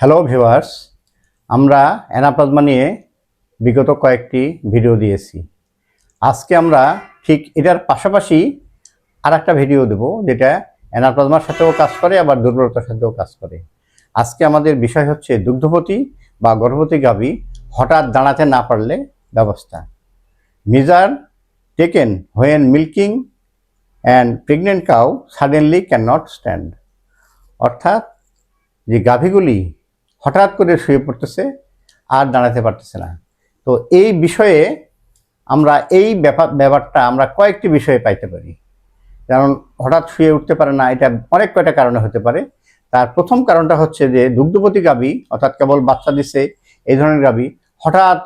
Hello viewers আমরা অ্যানাপ্লাজমা নিয়ে বিগত কয়েকটি ভিডিও দিয়েছি। আজকে আমরা ঠিক এটার পাশাপাশি আর একটা ভিডিও দেব, যেটা অ্যানাপ্লাজমার সাথেও কাজ করে, আবার দুর্বলতার সাথেও কাজ করে। আজকে আমাদের বিষয় হচ্ছে দুগ্ধবতী বা গর্ভবতী গাভী হঠাৎ দাঁড়াতে না পারলে ব্যবস্থা। Measure taken when milking and pregnant cow suddenly can not stand. অর্থাৎ যে গাভীগুলি হঠাৎ করে শুয়ে পড়তেছে আর দাঁড়াতে পারতেছে না। তো এই বিষয়ে আমরা এই ব্যাপার ব্যাপারটা আমরা কয়েকটি বিষয়ে পাইতে পারি। কারণ হঠাৎ শুয়ে উঠতে পারে না, এটা অনেক কয়টা কারণে হতে পারে। তার প্রথম কারণটা হচ্ছে যে দুগ্ধবতী গাবি অর্থাৎ কেবল বাচ্চা দিছে, এই ধরনের গাবি হঠাৎ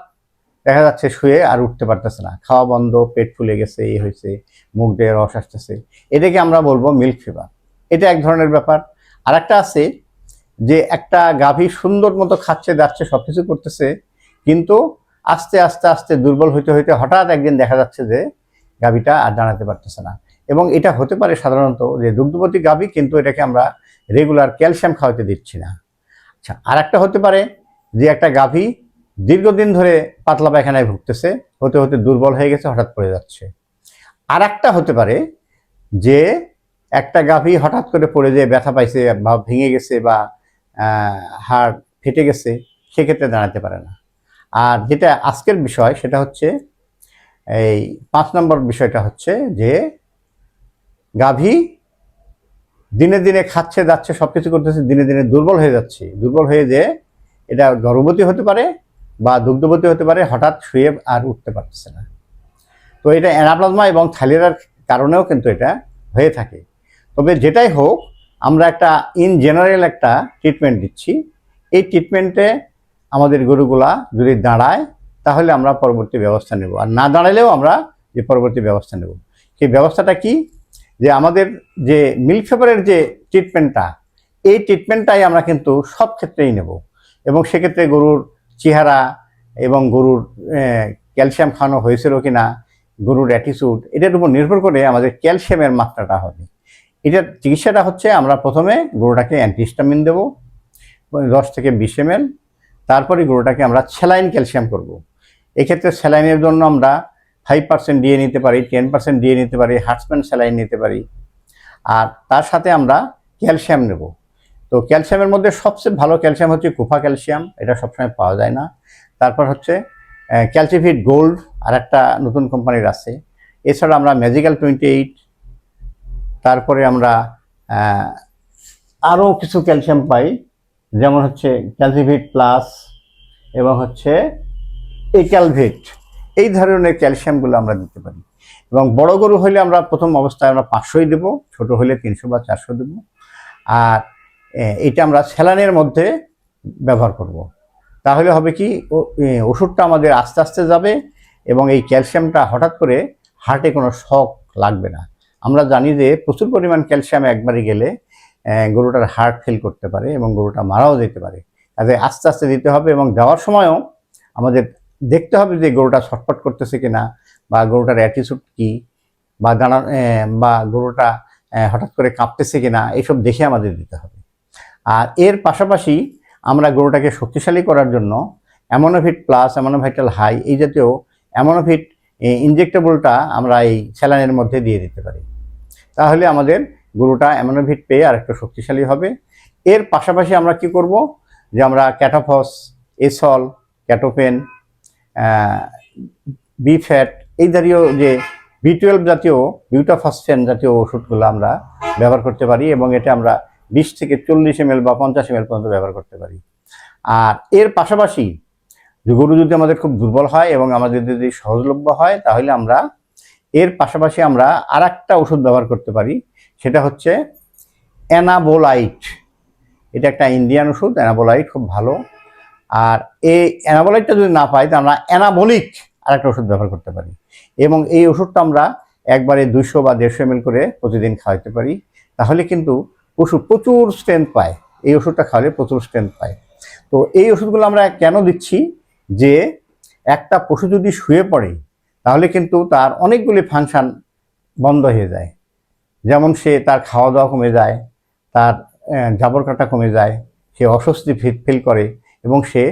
দেখা যাচ্ছে শুয়ে আর উঠতে পারতেছে না। খাওয়া বন্ধ, পেট ফুলে গেছে এই হয়েছে, মুখ দিয়ে রস আসতেছে। এটাকে আমরা বলব মিল্ক ফিভার এটা এক ধরনের ব্যাপার। আর একটা আছে যে একটা গাভী সুন্দর মতো খাচ্ছে দাচ্ছে সব কিছু করতেছে, কিন্তু আস্তে আস্তে আস্তে দুর্বল হইতে হইতে হঠাৎ একদিন দেখা যাচ্ছে যে গাভীটা আর দাঁড়াতে পারতেছে না। এবং এটা হতে পারে সাধারণত যে দুগ্ধবতী গাভী, কিন্তু এটাকে আমরা রেগুলার ক্যালসিয়াম খাওয়াতে দিচ্ছি না। আচ্ছা আর একটা হতে পারে যে একটা গাভী দীর্ঘদিন ধরে পাতলা পায়খানায় ভুগতেছে, হতে হতে দুর্বল হয়ে গেছে, হঠাৎ পড়ে যাচ্ছে। আর একটা হতে পারে যে একটা গাভী হঠাৎ করে পড়ে যেয়ে ব্যথা পাইছে বা ভেঙে গেছে বা হাড় ফেটে গেছে, সেক্ষেত্রে দাঁড়াতে পারে না। আর যেটা আজকের বিষয়, সেটা হচ্ছে এই পাঁচ নম্বর বিষয়টা হচ্ছে যে গাভী দিনে দিনে খাচ্ছে, যাচ্ছে সব কিছু করতেছে, দিনে দিনে দুর্বল হয়ে যাচ্ছে। দুর্বল হয়ে যে এটা গর্ভবতী হতে পারে বা দুগ্ধবতী হতে পারে, হঠাৎ শুয়ে আর উঠতে পারতেছে না। তো এটা অ্যানাপ্লাজমা এবং থাইলেরার কারণেও কিন্তু এটা হয়ে থাকে। তবে যেটাই হোক আমরা একটা ইন জেনারেল একটা ট্রিটমেন্ট দিচ্ছি। এই ট্রিটমেন্টে আমাদের গরুগুলা যদি দাঁড়ায়, তাহলে আমরা পরবর্তী ব্যবস্থা নেব। আর না দাঁড়ালেও আমরা যে পরবর্তী ব্যবস্থা নেব। সেই ব্যবস্থাটা কি? যে আমাদের যে মিল্ক ফেভারের যে ট্রিটমেন্টটা এই ট্রিটমেন্টটাই আমরা কিন্তু সব ক্ষেত্রেই নেব। এবং সেক্ষেত্রে গরুর চেহারা এবং গরুর ক্যালসিয়াম খাওয়ানো হয়েছিল কি না গরুর অ্যাটিটিউড এটার উপর নির্ভর করে আমাদের ক্যালসিয়ামের মাত্রাটা হবে। এটার চিকিৎসাটা হচ্ছে আমরা প্রথমে গরুটাকে অ্যান্টিস্টামিন দেবো, দশ থেকে বিশ এম তারপরে গরুটাকে আমরা স্যালাইন ক্যালসিয়াম করব। এক্ষেত্রে স্যালাইনের জন্য আমরা ফাইভ পার্সেন্ট দিয়ে নিতে পারি, টেন পার্সেন্ট দিয়ে নিতে পারি, হার্টসম্যান স্যালাইন নিতে পারি। আর তার সাথে আমরা ক্যালসিয়াম নেব। তো ক্যালসিয়ামের মধ্যে সবচেয়ে ভালো ক্যালসিয়াম হচ্ছে কুফা ক্যালসিয়াম, এটা সবসময় পাওয়া যায় না। তারপর হচ্ছে ক্যালসিফিট গোল্ড আর একটা নতুন কোম্পানির আছে। এছাড়া আমরা ম্যাজিক্যাল টোয়েন্টি এইট তারপরে আমরা আরও কিছু ক্যালসিয়াম পাই, যেমন হচ্ছে ক্যালসিভিট প্লাস এবং হচ্ছে এক্যালভিট এই ধরনের ক্যালসিয়ামগুলো আমরা দিতে পারি। এবং বড় গরু হলে আমরা প্রথম অবস্থায় আমরা পাঁচশোই দেবো, ছোট হলে তিনশো বা চারশো দেবো। আর এটা আমরা স্যালানের মধ্যে ব্যবহার করব। তাহলে হবে কি ওষুধটা আমাদের আস্তে আস্তে যাবে এবং এই ক্যালসিয়ামটা হঠাৎ করে হার্টে কোনো শখ লাগবে না। আমরা জানি যে প্রচুর পরিমাণ ক্যালসিয়াম একবারে গেলে গরুটার হার্ট ফেল করতে পারে এবং গরুটা মারাও যেতে পারে। কাজে আস্তে আস্তে দিতে হবে এবং দেওয়ার সময়ও আমাদের দেখতে হবে যে গরুটা ছটফট করতেছে কিনা বা গরুটার অ্যাটিচিউড কী বা দাঁড়া বা গরুটা হঠাৎ করে কাঁপতেছে কিনা এইসব দেখে আমাদের দিতে হবে। আর এর পাশাপাশি আমরা গরুটাকে শক্তিশালী করার জন্য অ্যামোনোভিট প্লাস অ্যামোনোভাইটাল হাই এই জাতীয় অ্যামোনোভিট ইনজেক্টেবলটা আমরা এই স্যালাইনের মধ্যে দিয়ে দিতে পারি। তাহলে আমাদের গরুটা অ্যামোনোভিট পেয়ে আর একটু শক্তিশালী হবে। এর পাশাপাশি আমরা কি করব যে আমরা ক্যাটাফস এসল ক্যাটোপেন বিফ্যাট এই জাতীয় যে বি টুয়েলভ জাতীয় বিউটাফসফেন জাতীয় ওষুধগুলো আমরা ব্যবহার করতে পারি এবং এটা আমরা বিশ থেকে চল্লিশ এম বা পঞ্চাশ এম পর্যন্ত ব্যবহার করতে পারি। আর এর পাশাপাশি যে গরু যদি আমাদের খুব দুর্বল হয় এবং আমাদের যদি সহজলভ্য হয়, তাহলে আমরা এর পাশাপাশি আমরা আর একটা ওষুধ ব্যবহার করতে পারি। সেটা হচ্ছে অ্যানাবোলাইট। এটা একটা ইন্ডিয়ান ওষুধ, অ্যানাবোলাইট খুব ভালো। আর এই অ্যানাবোলাইটটা যদি না পাই, তাহলে আমরা অ্যানাবোলিক আর একটা ওষুধ ব্যবহার করতে পারি। এবং এই ওষুধটা আমরা একবারে দুইশো বা দেড়শো এম করে প্রতিদিন খাওয়াতে পারি। তাহলে কিন্তু পশু প্রচুর স্ট্রেংথ পায়। এই ওষুধটা খাওয়ালে প্রচুর স্ট্রেংথ পায়। তো এই ওষুধগুলো আমরা কেন দিচ্ছি? যে একটা পশু যদি শুয়ে পড়ে, তাহলে কিন্তু তার অনেকগুলি ফাংশন বন্ধ হয়ে যায়। যেমন সে তার খাওয়া দাওয়া কমে যায়, তার জাবর কাটা কমে যায়, সে অস্বস্তি ফিল করে এবং সে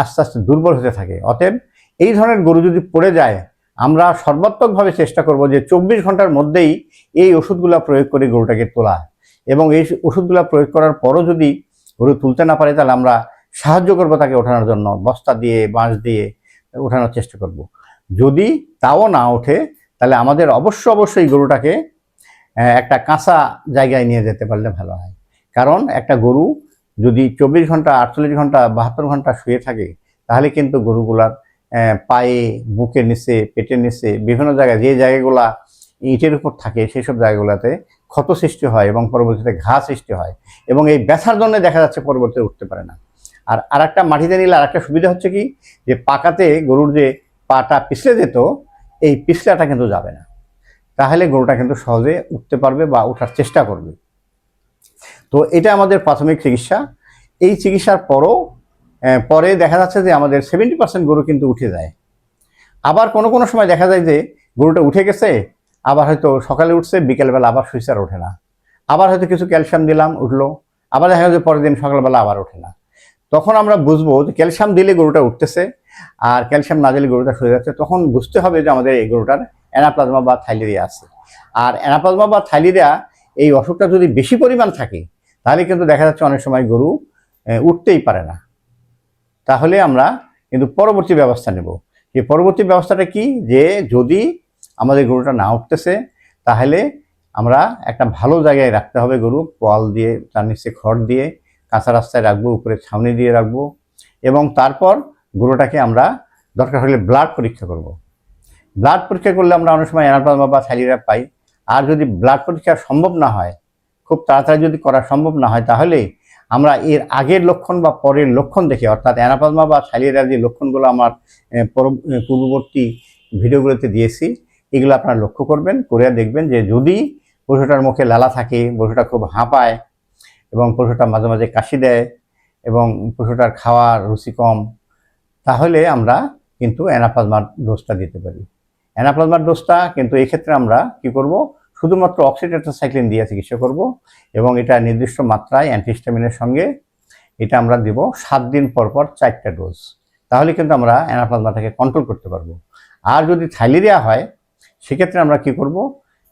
আস্তে আস্তে দুর্বল হতে থাকে। অতএব এই ধরনের গরু যদি পড়ে যায়, আমরা সর্বাত্মকভাবে চেষ্টা করব যে চব্বিশ ঘণ্টার মধ্যেই এই ওষুধগুলো প্রয়োগ করে গরুটাকে তোলা। এবং এই ওষুধগুলো প্রয়োগ করার পরও যদি গরু তুলতে না পারে, তাহলে আমরা সাহায্য করব তাকে ওঠানোর জন্য, বস্তা দিয়ে, বাঁশ দিয়ে ওঠানোর চেষ্টা করব। যদি তাও না ওঠে, তাহলে আমাদের অবশ্য অবশ্যই গরুটাকে একটা কাঁচা জায়গায় নিয়ে যেতে পারলে ভালো হয় কারণ একটা গরু যদি চব্বিশ ঘণ্টা, আটচল্লিশ ঘণ্টা, বাহাত্তর ঘণ্টা শুয়ে থাকে, তাহলে কিন্তু গরুগুলার পায়ে, বুকের নিচে, পেটের নিচে, বিভিন্ন জায়গায় যে জায়গাগুলা ইটের উপর থাকে সেই সব জায়গাগুলোতে ক্ষত সৃষ্টি হয় এবং পরবর্তীতে ঘা সৃষ্টি হয় এবং এই ব্যথার জন্য দেখা যাচ্ছে পরবর্তীতে উঠতে পারে না আর আরেকটা মাটিতে নিলে আরেকটা সুবিধা হচ্ছে কি? যে পাকাতে গরুর যে পাটা পিছলে যেত, এই পিছলাটা কিন্তু যাবে না। তাহলে গরুটা কিন্তু সহজে উঠতে পারবে বা ওঠার চেষ্টা করবে। তো এটা আমাদের প্রাথমিক চিকিৎসা। এই চিকিৎসার পরও পরে দেখা যাচ্ছে যে আমাদের সেভেন্টি পার্সেন্ট গরু কিন্তু উঠে যায়। আবার কোনো কোনো সময় দেখা যায় যে গরুটা উঠে গেছে, আবার হয়তো সকালে উঠছে, বিকেলবেলা আবার আর ওঠে না। আবার হয়তো কিছু ক্যালসিয়াম দিলাম, উঠল। আবার দেখা যায় পরের দিন সকালবেলা আবার ওঠে না। তখন আমরা বুঝব যে ক্যালসিয়াম দিলে গরুটা উঠতেছে, আর ক্যালসিয়াম না দিলে গরুটা শুয়ে যাচ্ছে। তখন বুঝতে হবে যে আমাদের এই গরুটার অ্যানাপ্লাজমা বা থাইলেরিয়া আছে। আর অ্যানাপ্লাজমা বা থাইলেরিয়া, এই অসুখটা যদি বেশি পরিমাণ থাকে, তাহলে কিন্তু দেখা যাচ্ছে অনেক সময় গরু উঠতেই পারে না। তাহলে আমরা কিন্তু পরবর্তী ব্যবস্থা নেব। এই পরবর্তী ব্যবস্থাটা কি? যে যদি আমাদের গরুটা না উঠতেছে, তাহলে আমরা একটা ভালো জায়গায় রাখতে হবে গরু পোয়াল দিয়ে, তার নিচে খড় দিয়ে কাঁচা রাস্তায় রাখব উপরে ছাউনি দিয়ে রাখব এবং তারপর গরুটাকে আমরা দরকার হলে ব্লাড পরীক্ষা করব। ব্লাড পরীক্ষা করলে আমরা অনেক সময় অ্যানাপ্লাজমা বা থাইলিরা পাই আর যদি ব্লাড পরীক্ষা সম্ভব না হয়, খুব তাড়াতাড়ি যদি করা সম্ভব না হয়, তাহলে আমরা এর আগের লক্ষণ বা পরের লক্ষণ দেখে, অর্থাৎ অ্যানাপ্লাজমা বা থাইলিরার যে লক্ষণগুলো আমার পূর্ববর্তী ভিডিওগুলোতে দিয়েছি, এগুলো আপনারা লক্ষ্য করবেন, করে দেখবেন যে যদি পশুটার মুখে লালা থাকে, পশুটা খুব হাঁপায় এবং পশুটা মাঝে মাঝে কাশি দেয় এবং পশুটার খাওয়ার রুচি কম, তাহলে আমরা কিন্তু অ্যানাপ্লাজমার ডোজটা দিতে পারি। অ্যানাপ্লাজমার ডোজটা কিন্তু এক্ষেত্রে আমরা কি করব? শুধুমাত্র অক্সিটেট্রাসাইক্লিন দিয়ে চিকিৎসা করব এবং এটা নির্দিষ্ট মাত্রায় অ্যান্টিস্টামিনের সঙ্গে এটা আমরা দিব সাত দিন পর পর চারটা ডোজ। তাহলে কিন্তু আমরা অ্যানাপ্লাজমাটাকে কন্ট্রোল করতে পারব। আর যদি থাইলেরিয়া হয়, সেক্ষেত্রে আমরা কি করব?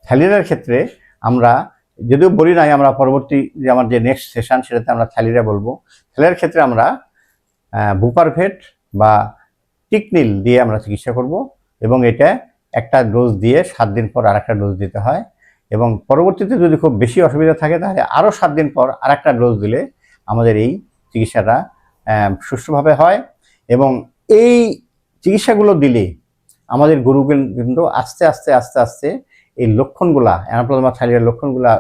থাইলেরিয়ার ক্ষেত্রে আমরা যদিও বলি নাই আমরা পরবর্তী যে আমার যে নেক্সট সেশন সেটাতে আমরা থ্যালিরা বলব। থাইলেরিয়ার ক্ষেত্রে আমরা বুপারভেট বা টিকনিল দিয়ে আমরা চিকিৎসা করব এবং এটা একটা ডোজ দিয়ে সাত দিন পর আরেকটা ডোজ দিতে হয় এবং পরবর্তীতে যদি খুব বেশি অসুবিধা থাকে তাহলে আরও সাত দিন পর আরেকটা ডোজ দিলে আমাদের এই চিকিৎসাটা সুষ্ঠুভাবে হয় এবং এই চিকিৎসাগুলো দিলে আমাদের গরুকে কিন্তু আস্তে আস্তে আস্তে আস্তে এই লক্ষণগুলা, অ্যানাপ্লাজমা থাইলিয়ার লক্ষণগুলা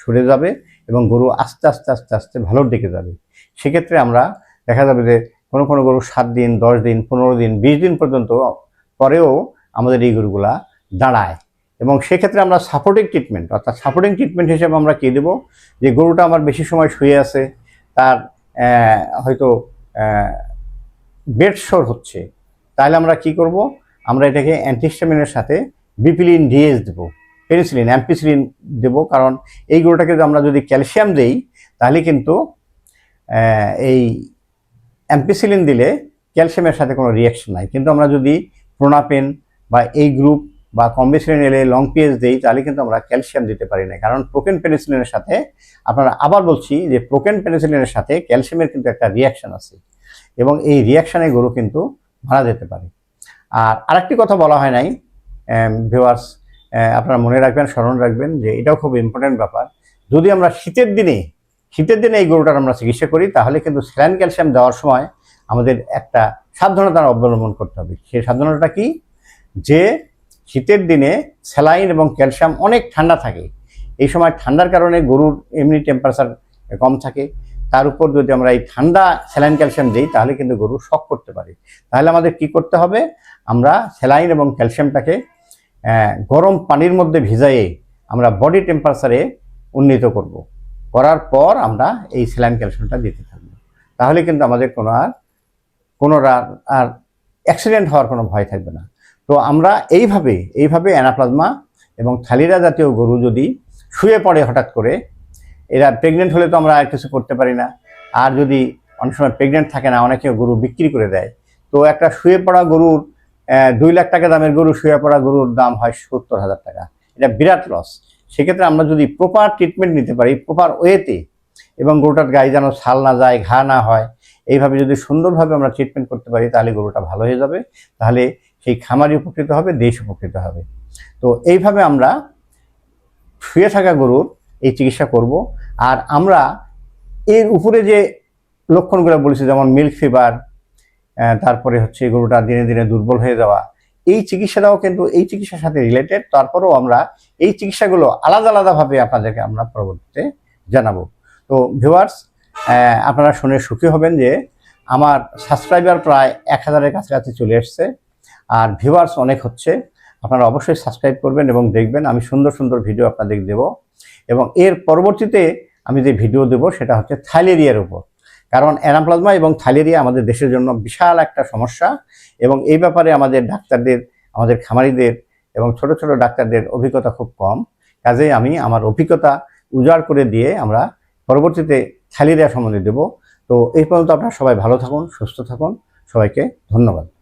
সরে যাবে এবং গরু আস্তে আস্তে আস্তে আস্তে ভালোর দিকে যাবে। সেক্ষেত্রে আমরা দেখা যাবে যে কোনো কোনো গরু সাত দিন, দশ দিন, পনেরো দিন, বিশ দিন পর্যন্ত পরেও আমাদের এই গরুগুলা দাঁড়ায়। এবং সেক্ষেত্রে আমরা সাপোর্টিং ট্রিটমেন্ট অর্থাৎ সাপোর্টিং ট্রিটমেন্ট হিসেবে আমরা কী দেবো? যে গরুটা আমার বেশি সময় শুয়ে আছে, তার হয়তো বেড শোর হচ্ছে, তাহলে আমরা কি করব? আমরা এটাকে অ্যান্টিস্টামিনের সাথে বিপিলিন ডিএস দেবো। পেনিসিলিন অ্যাম্পিসিলিন দেবো। কারণ এই গরুটাকে আমরা যদি ক্যালসিয়াম দেই, তাহলে কিন্তু এই অ্যাম্পিসিলিন দিলে ক্যালসিয়ামের সাথে কোনো রিয়াকশন নাই। কিন্তু আমরা যদি প্রোনাপেন বা এই গ্রুপ বা কম্বিসিলিন এলে লং পিএস দেই, তাহলে কিন্তু আমরা ক্যালসিয়াম দিতে পারি না। কারণ প্রোকেন পেনিসিলিনের সাথে আপনারা আবার বলছি যে প্রোকেন পেনিসিলিনের সাথে ক্যালসিয়ামের কিন্তু একটা রিয়াকশন আছে। এবং এই রিয়াকশানে গরু কিন্তু মারা যেতে পারে। আর আরেকটি কথা বলা হয় নাই ভিওয়ার্স আপনারা মনে রাখবেন, স্মরণ রাখবেন যে এটাও খুব ইম্পর্টেন্ট ব্যাপার। যদি আমরা শীতের দিনে শীতের দিনে এই গরুটার আমরা চিকিৎসা করি, তাহলে কিন্তু স্যালাইন ক্যালসিয়াম দেওয়ার সময় আমাদের একটা সাবধানতা অবলম্বন করতে হবে। সেই সাবধানতা কি? যে শীতের দিনে স্যালাইন এবং ক্যালসিয়াম অনেক ঠান্ডা থাকে। এই সময় ঠান্ডার কারণে গরুর এমনি টেম্পারেচার কম থাকে। তার উপর যদি আমরা এই ঠান্ডা স্যালাইন ক্যালসিয়াম দিই, তাহলে কিন্তু গরু শক করতে পারে। তাহলে আমাদের কি করতে হবে? আমরা স্যালাইন এবং ক্যালসিয়ামটাকে গরম পানির মধ্যে ভিজাইয়ে আমরা বডি টেম্পারেচারে উন্নীত করব। করার পর আমরা এই স্যালাইন ক্যালসিয়ামটা দিতে থাকব। তাহলে কিন্তু আমাদের কোনো আর কোনো আর অ্যাক্সিডেন্ট হওয়ার কোনো ভয় থাকবে না। তো আমরা এইভাবে এইভাবে অ্যানাপ্লাজমা এবং থালিরা জাতীয় গরু যদি শুয়ে পড়ে হঠাৎ করে, এরা প্রেগনেন্ট হলে তো আমরা আর কিছু করতে পারি না। আর যদি অনেক সময় প্রেগনেন্ট থাকে না, অনেকে গরু বিক্রি করে দেয়। তো একটা শুয়ে পড়া গরুর দুই লাখ টাকা দামের গরু শুয়ে পড়া গরুর দাম হয় সত্তর হাজার টাকা। এটা বিরাট লস সেক্ষেত্রে আমরা যদি প্রপার ট্রিটমেন্ট নিতে পারি প্রপার ওয়েতে এবং গরুটার গায়ে যেন ছাল না যায়, ঘা না হয়, এইভাবে যদি সুন্দরভাবে আমরা ট্রিটমেন্ট করতে পারি, তাহলে গরুটা ভালো হয়ে যাবে। তাহলে সেই খামারি উপকৃত হবে, দেশ উপকৃত হবে। তো এইভাবে আমরা শুয়ে থাকা গরুর এই চিকিৎসা করব। আর আমরা এর উপরে যে লক্ষণগুলো বলেছি, যেমন মিল্ক ফিভার তারপরে হচ্ছে গরুটা দিনে দিনে দুর্বল হয়ে যাওয়া। এই চিকিৎসাটাও কিন্তু এই চিকিৎসার সাথে রিলেটেড তারপরেও আমরা এই চিকিৎসাগুলো আলাদা আলাদাভাবে আপনাদেরকে আমরা পরবর্তীতে জানাব। তো ভিউয়ার্স আপনারা শুনে সুখী হবেন যে আমার সাবস্ক্রাইবার প্রায় এক হাজারের কাছাকাছি চলে এসছে। আর ভিউয়ার্স অনেক হচ্ছে। আপনারা অবশ্যই সাবস্ক্রাইব করবেন এবং দেখবেন আমি সুন্দর সুন্দর ভিডিও আপনাদের দেব। এবং এর পরবর্তীতে আমি যে ভিডিও দেব সেটা হচ্ছে থাইলেরিয়ার উপর। কারণ অ্যানাপ্লাজমা এবং থাইলেরিয়া আমাদের দেশের জন্য বিশাল একটা সমস্যা এবং এই ব্যাপারে আমাদের ডাক্তারদের, আমাদের খামারিদের এবং ছোট ছোট ডাক্তারদের অভিজ্ঞতা খুব কম। কাজেই আমি আমার অভিজ্ঞতা উজাড় করে দিয়ে আমরা পরবর্তীতে থাইলেরিয়া সম্বন্ধে দেব। তো এই পর্যন্ত আপনারা সবাই ভালো থাকুন, সুস্থ থাকুন। সবাইকে ধন্যবাদ।